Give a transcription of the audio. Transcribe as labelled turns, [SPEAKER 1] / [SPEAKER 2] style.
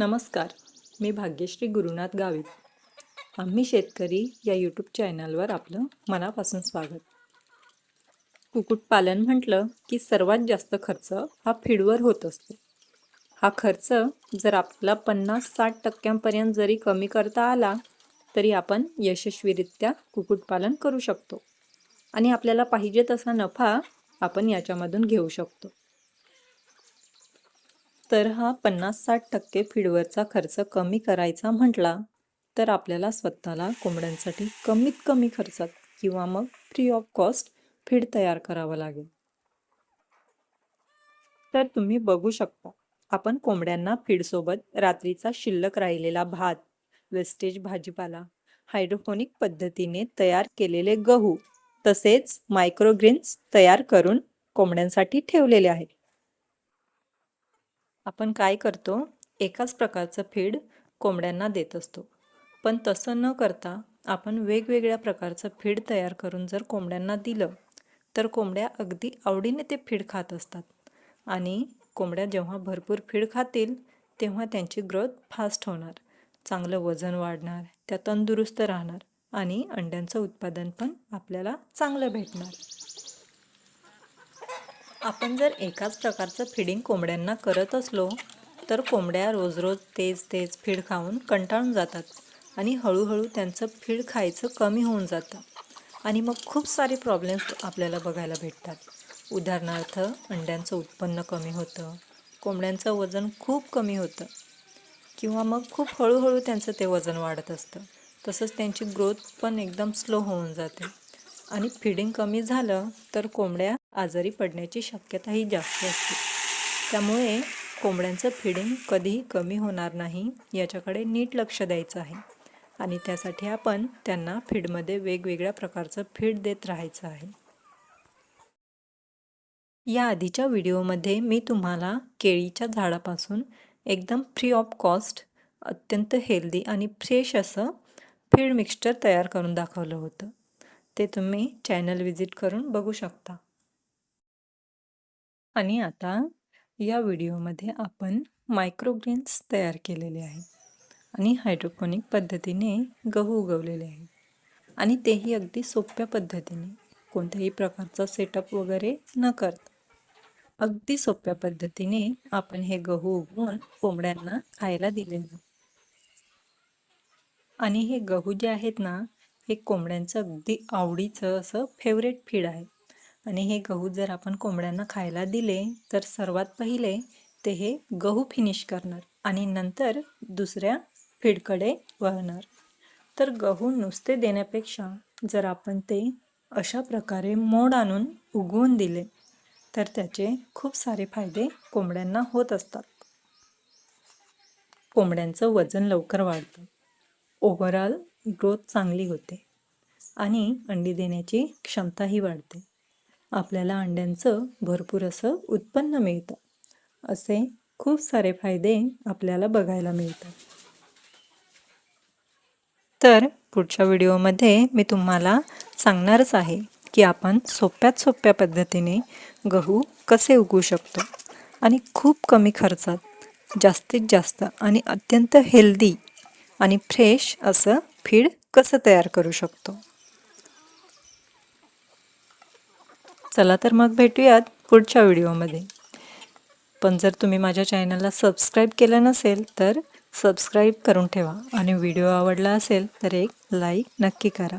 [SPEAKER 1] नमस्कार मी भाग्यश्री गुरुनाथ गावित. आम्ही शेतकरी या यूट्यूब चॅनलवर आपलं मनापासून स्वागत. कुक्कुटपालन म्हटलं की सर्वात जास्त खर्च हा फीडवर होत असतो. हा खर्च जर आपला पन्नास साठ टक्क्यांपर्यंत जरी कमी करता आला तरी आपण यशस्वीरित्या कुक्कुटपालन करू शकतो. आणि आपल्याला पाहिजे तसा नफा आपण याच्यामधून घेऊ शकतो. तर हा पन्नास साठ टक्के फीडवरचा खर्च कमी करायचा म्हटला तर आपल्याला स्वतःला कोंबड्यांसाठी कमीत कमी खर्चात किंवा मग फ्री ऑफ कॉस्ट फीड तयार करावं लागेल. तर तुम्ही बघू शकता आपण कोंबड्यांना फीडसोबत रात्रीचा शिल्लक राहिलेला भात वेस्टेज भाजीपाला हायड्रोफोनिक पद्धतीने तयार केलेले गहू तसेच मायक्रोग्रीन्स तयार करून कोंबड्यांसाठी ठेवलेले आहेत. आपण काय करतो? एकाच प्रकारचं फीड कोंबड्यांना देत असतो. पण तसं न करता आपण वेगवेगळ्या प्रकारचं फीड तयार करून जर कोंबड्यांना दिलं तर कोंबड्या अगदी आवडीने ते फीड खात असतात. आणि कोंबड्या जेव्हा भरपूर फीड खातील तेव्हा त्यांची ग्रोथ फास्ट होणार. चांगलं वजन वाढणार त्या तंदुरुस्त राहणार आणि अंड्यांचं उत्पादन पण आपल्याला चांगलं भेटणार. आपण जर एकाच प्रकारचं फिडिंग कोंबड्यांना करत असलो तर कोंबड्या रोज रोज तेच तेच फीड खाऊन कंटाळून जातात आणि हळूहळू त्यांचं फीड खायचं कमी होऊन जातं. आणि मग खूप सारे प्रॉब्लेम्स आपल्याला बघायला भेटतात. उदाहरणार्थ अंड्यांचं उत्पन्न कमी होतं कोंबड्यांचं वजन खूप कमी होतं किंवा मग खूप हळूहळू त्यांचं ते वजन वाढत असतं. तसंच त्यांची ग्रोथ पण एकदम स्लो होऊन जाते. आणि फिडिंग कमी झालं तर कोंबड्या आजारी पडण्याची शक्यताही जास्त असते. त्यामुळे कोंबड्यांचं फिडिंग कधीही कमी होणार नाही याच्याकडे नीट लक्ष द्यायचं आहे. आणि त्यासाठी आपण त्यांना फीडमध्ये वेगवेगळ्या प्रकारचं फीड देत राहायचं आहे. या आधीच्या व्हिडिओमध्ये मी तुम्हाला केळीच्या झाडापासून एकदम फ्री ऑफ कॉस्ट अत्यंत हेल्दी आणि फ्रेश असं फीड मिक्सचर तयार करून दाखवलं होतं. ते तुम्ही चॅनल विजिट करून बघू शकता. आणि आता या व्हिडिओमध्ये आपण मायक्रोग्रेन्स तयार केलेले आहे आणि हायड्रोपोनिक पद्धतीने गहू उगवलेले आहे. आणि तेही अगदी सोप्या पद्धतीने कोणत्याही प्रकारचा सेटअप वगैरे न करता. अगदी सोप्या पद्धतीने आपण हे गहू उगवून कोंबड्यांना खायला दिले आणि हे गहू जे आहेत ना हे कोंबड्यांचं अगदी आवडीचं असं फेवरेट फीड आहे. आणि हे गहू जर आपण कोंबड्यांना खायला दिले तर सर्वात पहिले ते हे गहू फिनिश करणार आणि नंतर दुसऱ्या फीडकडे वळणार. तर गहू नुसते देण्यापेक्षा जर आपण ते अशा प्रकारे मोड आणून उगवून दिले तर त्याचे खूप सारे फायदे कोंबड्यांना होत असतात. कोंबड्यांचं वजन लवकर वाढतं. ओव्हरऑल ग्रोथ चांगली होते आणि अंडी देण्याची क्षमताही वाढते. आपल्याला अंड्यांचं भरपूर असं उत्पन्न मिळतं. असे खूप सारे फायदे आपल्याला बघायला मिळतात. तर पुढच्या व्हिडिओमध्ये मी तुम्हाला सांगणारच आहे की आपण सोप्यात सोप्या पद्धतीने गहू कसे उगवू शकतो आणि खूप कमी खर्चात जास्तीत जास्त आणि अत्यंत हेल्दी आणि फ्रेश असं फीड कसं तयार करू शकतो? चला तर मग भेटूयात पुढच्या व्हिडिओमध्ये. पण जर तुम्ही माझ्या चॅनलला सबस्क्राईब केलं नसेल तर सबस्क्राईब करून ठेवा. आणि व्हिडिओ आवडला असेल तर एक लाईक नक्की करा.